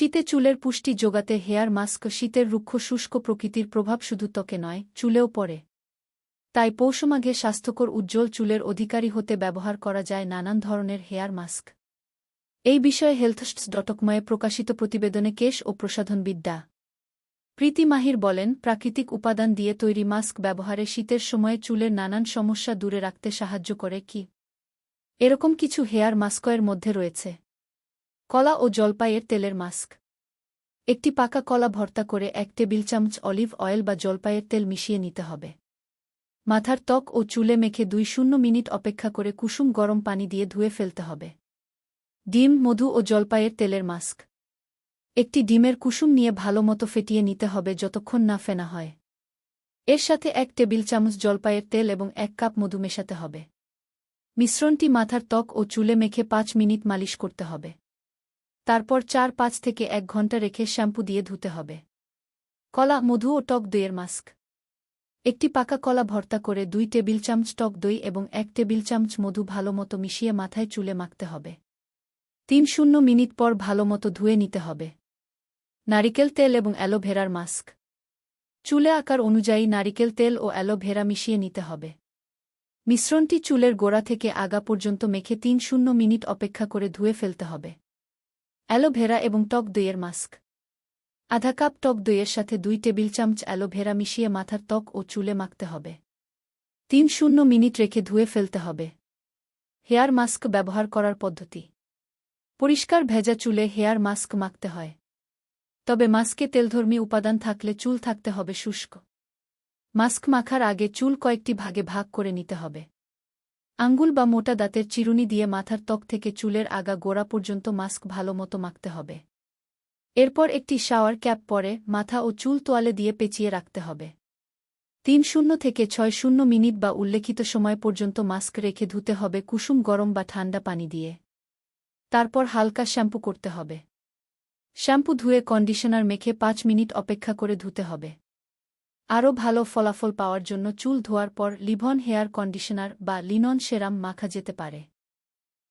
শীতে চুলের পুষ্টি যোগাতে হেয়ার মাস্ক শীতের রুক্ষ শুষ্ক প্রকৃতির প্রভাব শুধু ত্বকে নয়, চুলেও পড়ে। তাই পৌষমাঘে স্বাস্থ্যকর উজ্জ্বল চুলের অধিকারী হতে ব্যবহার করা যায় নানান ধরনের হেয়ার মাস্ক। এই বিষয়ে হেলথস্টস ডটকময়ে প্রকাশিত প্রতিবেদনে কেশ ও প্রসাধনবিদ্যা। প্রীতি মাহির বলেন, প্রাকৃতিক উপাদান দিয়ে তৈরি মাস্ক ব্যবহারে শীতের সময়ে চুলের নানান সমস্যা দূরে রাখতে সাহায্য করে কি? এরকম কিছু হেয়ার মাস্কয়ের মধ্যে রয়েছে। কলা ও জলপাইয়ের তেলের মাস্ক। একটি পাকা কলা ভর্তা করে এক টেবিল চামচ অলিভ অয়েল বা জলপাইয়ের তেল মিশিয়ে নিতে হবে। মাথার ত্বক ও চুলে মেখে দুই শূন্য মিনিট অপেক্ষা করে কুসুম গরম পানি দিয়ে ধুয়ে ফেলতে হবে। ডিম, মধু ও জলপাইয়ের তেলের মাস্ক। একটি ডিমের কুসুম নিয়ে ভালোমতো ফেটিয়ে নিতে হবে যতক্ষণ না ফেনা হয়। এর সাথে এক টেবিল চামচ জলপাইয়ের তেল এবং এক কাপ মধু মেশাতে হবে। মিশ্রণটি মাথার ত্বক ও চুলে মেখে পাঁচ মিনিট মালিশ করতে হবে। তারপর চার পাঁচ থেকে এক ঘণ্টা রেখে শ্যাম্পু দিয়ে ধুতে হবে। কলা, মধু ও টক দইয়ের মাস্ক। একটি পাকা কলা ভর্তা করে দুই টেবিল চামচ টক দই এবং এক টেবিল চামচ মধু ভালোমতো মিশিয়ে মাথায় চুলে মাখতে হবে। তিন শূন্য মিনিট পর ভালোমতো ধুয়ে নিতে হবে। নারিকেল তেল এবং অ্যালোভেরার মাস্ক। চুলে আকার অনুযায়ী নারিকেল তেল ও অ্যালোভেরা মিশিয়ে নিতে হবে। মিশ্রণটি চুলের গোড়া থেকে আগা পর্যন্ত মেখে তিন শূন্য মিনিট অপেক্ষা করে ধুয়ে ফেলতে হবে। অ্যালোভেরা এবং টক দইয়ের মাস্ক। আধা কাপ টক দইয়ের সাথে দুই টেবিল চামচ অ্যালোভেরা মিশিয়ে মাথার ত্বক ও চুলে মাখতে হবে। তিন শূন্য মিনিট রেখে ধুয়ে ফেলতে হবে। হেয়ার মাস্ক ব্যবহার করার পদ্ধতি। পরিষ্কার ভেজা চুলে হেয়ার মাস্ক মাখতে হয়। তবে মাস্কে তেলধর্মী উপাদান থাকলে চুল থাকতে হবে শুষ্ক। মাস্ক মাখার আগে চুল কয়েকটি ভাগে ভাগ করে নিতে হবে। আঙ্গুল বা মোটা দাঁতের চিরুনি দিয়ে মাথার ত্বক থেকে চুলের আগা গোড়া পর্যন্ত মাস্ক ভালোমতো মাখতে হবে। এরপর একটি শাওয়ার ক্যাপ পরে মাথা ও চুল তোয়ালে দিয়ে পেঁচিয়ে রাখতে হবে। তিন শূন্য থেকে ছয় শূন্য মিনিট বা উল্লেখিত সময় পর্যন্ত মাস্ক রেখে ধুতে হবে কুসুম গরম বা ঠান্ডা পানি দিয়ে। তারপর হালকা শ্যাম্পু করতে হবে। শ্যাম্পু ধুয়ে কন্ডিশনার মেখে পাঁচ মিনিট অপেক্ষা করে ধুতে হবে। আরও ভালো ফলাফল পাওয়ার জন্য চুল ধোয়ার পর লিভন হেয়ার কন্ডিশনার বা লিনন সেরাম মাখা যেতে পারে।